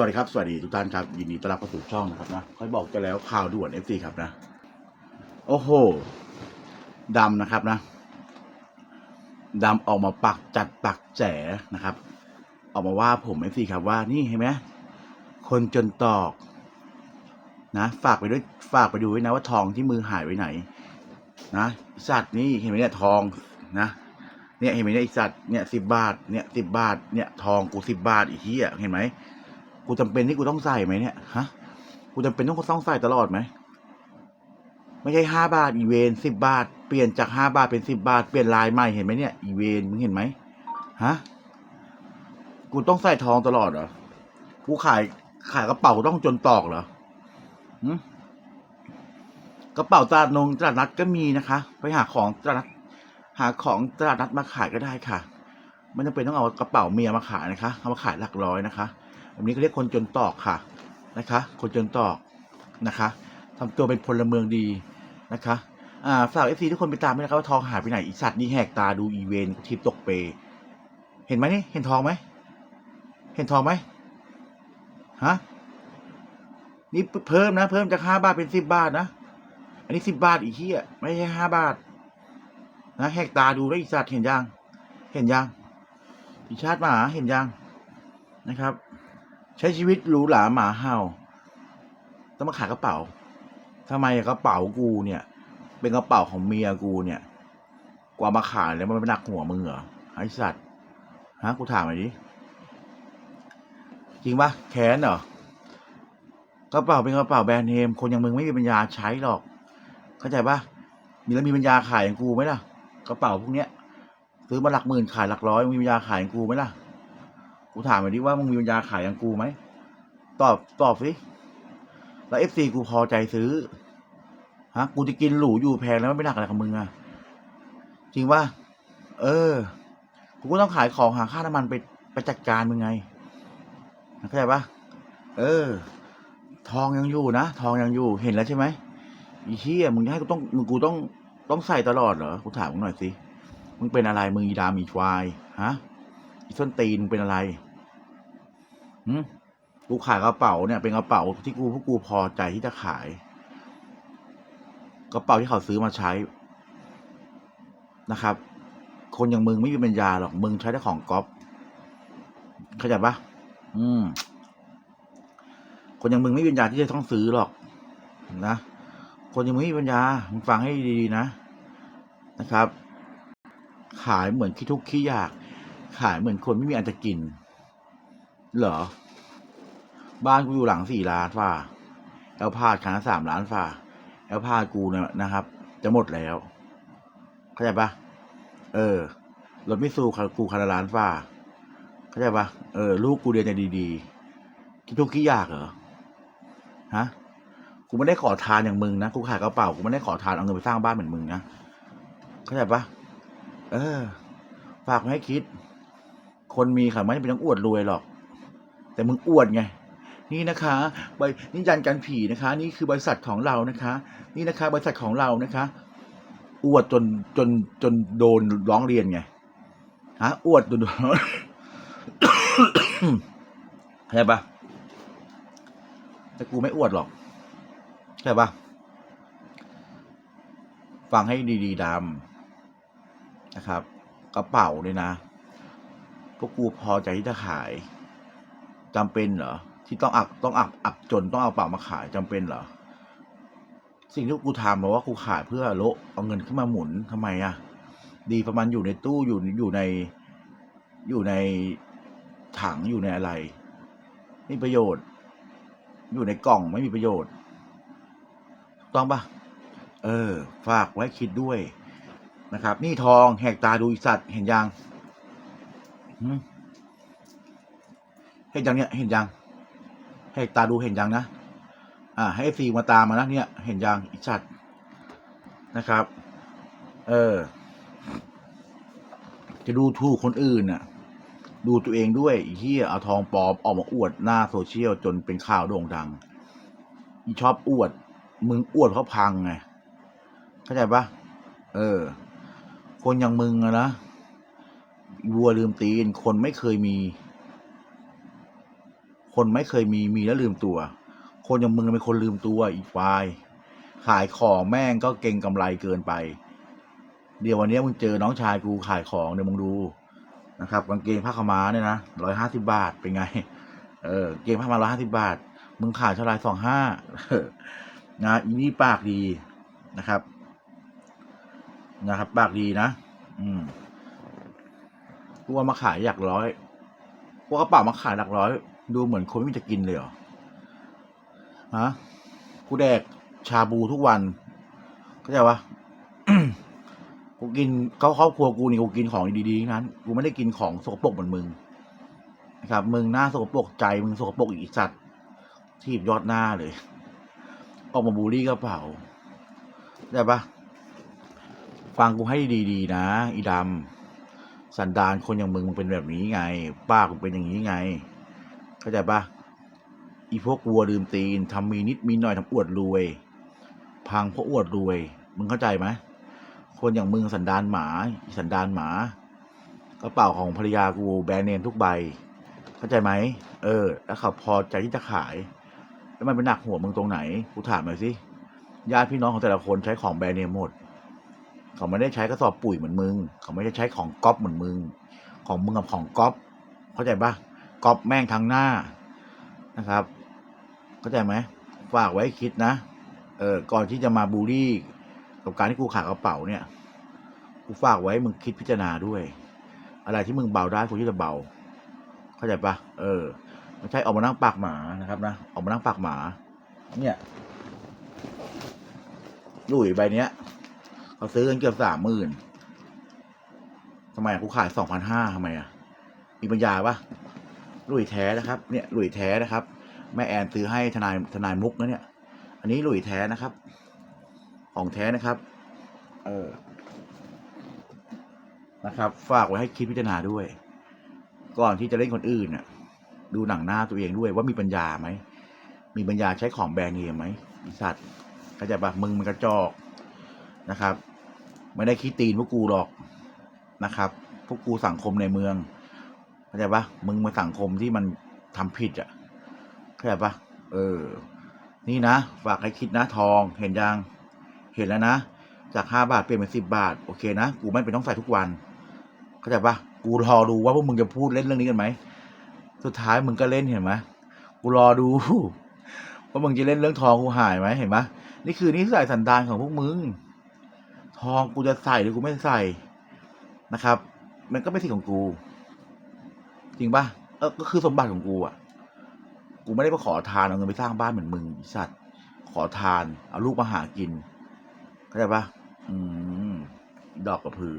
วัสดีครับ สวัสดีทุกท่านครับ ยินดีต้อนรับเข้าสู่ช่องนะครับนะค่อยบอกจะแล้วข่าวด่วนเอฟซีครับนะ โอ้โหดำนะครับนะดำออกมาปักจัดปักแจนะครับ ออกมาว่าผมเอฟซีครับว่านี่เห็นไหมคนจนตอกนะ ฝากไปด้วยฝากไปดูด้วยนะว่าทองที่มือหายไปไหน นะสัตว์นี่เห็นไหมเนี่ยทองนะเนี่ยเห็นไหมเนี่ยไอสัตว์เนี่ยสิบบาทเนี่ยสิบบาทเนี่ยทองกูสิบบาทอีกทีอะเห็นไหม กูจำเป็นที่กูต้องใส่ไหมเนี่ยฮะกูจำเป็นต้องต้องใส่ตลอดไหมไม่ใช่ห้าบาทอีเวนสิบบาท เปลี่ยนจากห้าบาทเป็นสิบบาทเปลี่ยนลายใหม่เห็นไหมเนี่ยอีเวนมึงเห็นไหมฮะกูต้องใส่ทองตลอดเหรอกูขายขายกระเป๋าต้องจนตอกเหรอหืมกระเป๋าตลาดนงตลาดนัดก็มีนะคะ ไปหาของตลาดนัดหาของตลาดนัดมาขายก็ได้ค่ะ ไม่จำเป็นต้องเอากระเป๋าเมียมาขายนะคะเอามาขายหลักร้อยนะคะ แบบนี้เขาเรียกคนจนตอกค่ะนะคะ คนจนตอกนะคะทำตัวเป็นพลเมืองดีนะคะอ่าฝากเอฟซีทุกคนไปตามด้วยนะครับว่าทองหายไปไหนอีสัตว์นี่แหกตาดูอีเวนทิปตกเป เห็นไหมนี่เห็นทองไหมเห็นทองไหมฮะนี่เพิ่มนะ เพิ่มจากห้าบาทเป็นสิบบาทนะอันนี้สิบบาทอีกที่อะไม่ใช่ห้าบาท นะแหกตาดูแล้วอีสัตว์เห็นยัง เห็นยังอีชาติหมาเห็นยังนะครับ ใช้ชีวิตหรูหราหมาเห่า ต้องมาขายกระเป๋าทำไมกระเป๋ากูเนี่ย เป็นกระเป๋าของเมียกูเนี่ย กว่ามาขายแล้วมันไม่หนักหัวมึงเหรอไอสัตว์ฮะกูถามหน่อยดิจริงปะแค้นเหรอกระเป๋าเป็นกระเป๋าแบรนด์เนมคนอย่างมึงไม่มีปัญญาใช้หรอก เข้าใจปะมีแล้วมีปัญญาขายอย่างกูไหมล่ะ กระเป๋าพวกเนี้ยซื้อมาหลักหมื่นขายหลักร้อยมีปัญญาขายอย่างกูไหมล่ะ กูถามไปดิว่ามึงมีปัญญาขายอย่างกูไหมตอบตอบสิแล้วเอฟซีกูพอใจซื้อฮะกูจะกินหรูอยู่แพงแล้วไม่หนักอะไรของมึงอะจริงว่าเออ กูก็ต้องขายของหาค่าน้ำมันไปไปจัดการมึงไงเข้าใจปะเออ ทองยังอยู่นะทองยังอยู่เห็นแล้วใช่ไหมอีเชี่ยมึงจะให้กูต้องมึงกูต้องต้องใส่ตลอดเหรอกูถามมึงหน่อยสิมึงเป็นอะไรมึงอีดามีควายฮะ ส้นตีนเป็นอะไรหืกูขายกระเป๋าเนี่ยเป็นกระเป๋าที่กูพวกกูพอใจที่จะขาย กระเป๋าที่เขาซื้อมาใช้นะครับ คนอย่างมึงไม่มีปัญญาหรอกมึงใช้ได้ของก๊อปเข้าใจปะอืม คนอย่างมึงไม่มีปัญญาที่จะต้องซื้อหรอกนะคนอย่างมึงไม่มีปัญญามึงฟังให้ดีๆนะ นะครับ ขายเหมือนขี้ทุกข์ขี้ยาก ขายเหมือนคนไม่มีอันจะกิน เหรอ บ้านกูอยู่หลังสี่ล้านฝ่าแอลพาดคันละสามล้านฝ่าแอลพาดกูเนี่ยนะครับ จะหมดแล้ว เข้าใจปะเออรถไม่สู้กูคันละล้านฝ่าเข้าใจปะเออ ลูกกูเรียนจะดีๆขี้ทุกข์ขี้ยากเหรอฮะกูไม่ได้ขอทานอย่างมึงนะกูขายกระเป๋ากูไม่ได้ขอทานเอาเงินไปสร้างบ้านเหมือนมึงนะเข้าใจปะเออ ฝากให้คิด คนมีค่ะไม่จำเป็นต้องอวดรวยหรอก แต่มึงอวดไง นี่นะคะใบนี่ยันกันผีนะคะ นี่คือบริษัทของเรานะคะ นี่นะคะ บริษัทของเรานะคะ อวดจนจนจนโดนร้องเรียนไงฮะอวดจนโดนเข้าใจปะแต่กูไม่อวดหรอกเข้าใจปะฟังให้ดีๆดำนะครับ กระเป๋าเนี่ยนะ กกูพอใจที่จะขายจำเป็นเหรอที่ต้องอับต้องอับอับจนต้องเอาเป๋ามาขายจำเป็นเหรอสิ่งที่กูทำเพราะว่ากูขายเพื่อโละเอาเงินขึ้นมาหมุนทำไมอะดีประมาณอยู่ในตู้อยู่อยู่ในอยู่ในถังอยู่ในอะไรไม่มีประโยชน์ อยู่ในกล่องไม่มีประโยชน์ ต้องปะเออ ฝากไว้คิดด้วยนะครับ นี่ทองแหกตาดูสัตว์เห็นยัง เห็นยังเนี่ยเห็นยังแหกตาดูเห็นยังนะอ่า ให้ฟีมาตามมานะเนี่ย เห็นยังอีสัตว์นะครับ เออ จะดูถูกคนอื่นน่ะ ดูตัวเองด้วยเฮียเอาทองปลอมออกมาอวดหน้าโซเชียลจนเป็นข่าวโด่งดังอีชอบอวด มึงอวดเขาพังไงเข้าใจปะเออ คนอย่างมึงอะนะ วัวลืมตีน คนไม่เคยมี คนไม่เคยมีมีแล้วลืมตัว คนอย่างมึงเป็นคนลืมตัวอีกวาย ขายของแม่งก็เก่งกำไรเกินไป เดี๋ยววันนี้มึงเจอน้องชายกูขายของเดี๋ยวมึงดูนะครับกางเกงผ้าขม้าเนี่ยนะร้อยห้าสิบาทเป็นไง เออเกงผ้ามาร้อยห้าสิบาท มึงขายเท่าไรสองห้านะอีนี่ปากดีนะครับ นะครับ ปากดีนะ อืม กูว่ามาขายอยากร้อยพวกกระเป๋ามาขายหลักร้อย ดูเหมือนคนไม่มีจะกินเลยเหรอ ฮะ กูแดกชาบูทุกวันเข้าใจปะกูกินเขาครอบครัวกูนี่กูกินของดีๆทั้งนั้น กูไม่ได้กินของสกปรกเหมือนมึงนะครับ มึงหน้าสกปรกใจมึงสกปรกอีกสัตว์ทีบยอดหน้าเลย ออกมาบูลลี่กระเป๋าได้ปะฟังกูให้ดีๆนะ อีดำ สันดานคนอย่างมึงมึงเป็นแบบนี้ไง ป้ากูเป็นอย่างนี้ไง เข้าใจปะอีพวกวัวลืมตีนทำมีนิดมีหน่อยทำอวดรวย พังเพราะอวดรวย มึงเข้าใจไหมคนอย่างมึงสันดานหมา สันดานหมากระเป๋าของภรรยากูแบรนด์เนมทุกใบ เข้าใจไหมเออ แล้วเขาพอใจที่จะขาย แล้วมันเป็นหนักหัวมึงตรงไหนกูถามหน่อยสิญาติพี่น้องของแต่ละคนใช้ของแบรนด์เนมหมด เขาไม่ได้ใช้กระสอบปุ๋ยเหมือนมึง เขาไม่ได้ใช้ของก๊อปเหมือนมึง ของมึงกับของก๊อปเข้าใจปะก๊อปแม่งทั้งหน้านะครับ เข้าใจไหมฝากไว้คิดนะ เออก่อนที่จะมาบูลลี่กับการที่กูขายกระเป๋าเนี่ย กูฝากไว้มึงคิดพิจารณาด้วย อะไรที่มึงเบาได้กูจะเบา เข้าใจปะเออไม่ใช่ออกมานั่งปากหมานะครับนะออกมานั่งปากหมา เนี่ยลุยใบเนี้ย เขาซื้อกันเกือบสามหมื่นทำไมกูขายสองพันห้าทำไมอะ มีปัญญาปะลุยแท้นะครับ เนี่ยลุยแท้นะครับ แม่แอนซื้อให้ทนายทนายมุกนะเนี่ย อันนี้ลุยแท้นะครับ ของแท้นะครับ เออ นะครับ ฝากไว้ให้คิดพิจารณาด้วย ก่อนที่จะเล่นคนอื่นน่ะ ดูหนังหน้าตัวเองด้วยว่ามีปัญญาไหม มีปัญญาใช้ของแบรนด์เนมไหมสัตว์เข้าใจปะมึงมันกระจอกนะครับ ไม่ได้คิดตีนพวกกูหรอกนะครับ พวกกูสังคมในเมืองเข้าใจปะมึงมาสังคมที่มันทำผิดอะเข้าใจปะเออ นี่นะ ฝากให้คิดนะทองเห็นยังเห็นแล้วนะ จากห้าบาทเปลี่ยนเป็นสิบบาท โอเคนะ กูไม่เป็นต้องใส่ทุกวันเข้าใจปะกูรอดูว่าพวกมึงจะพูดเล่นเรื่องนี้กันไหม สุดท้ายมึงก็เล่นเห็นไหมกูรอดูว่ามึงจะเล่นเรื่องทองกูหายไหมเห็นไหมนี่คือนิสัยสันดานของพวกมึง ทองกูจะใส่หรือกูไม่ใส่นะครับ มันก็ไม่สิทธิ์ของกู จริงปะเออก็คือสมบัติของกูอะ กูไม่ได้ไปขอทานเอาเงินไปสร้างบ้านเหมือนมึงสัตว์ ขอทานเอาลูกมาหากินเข้าใจปะอืมดอกกระพือ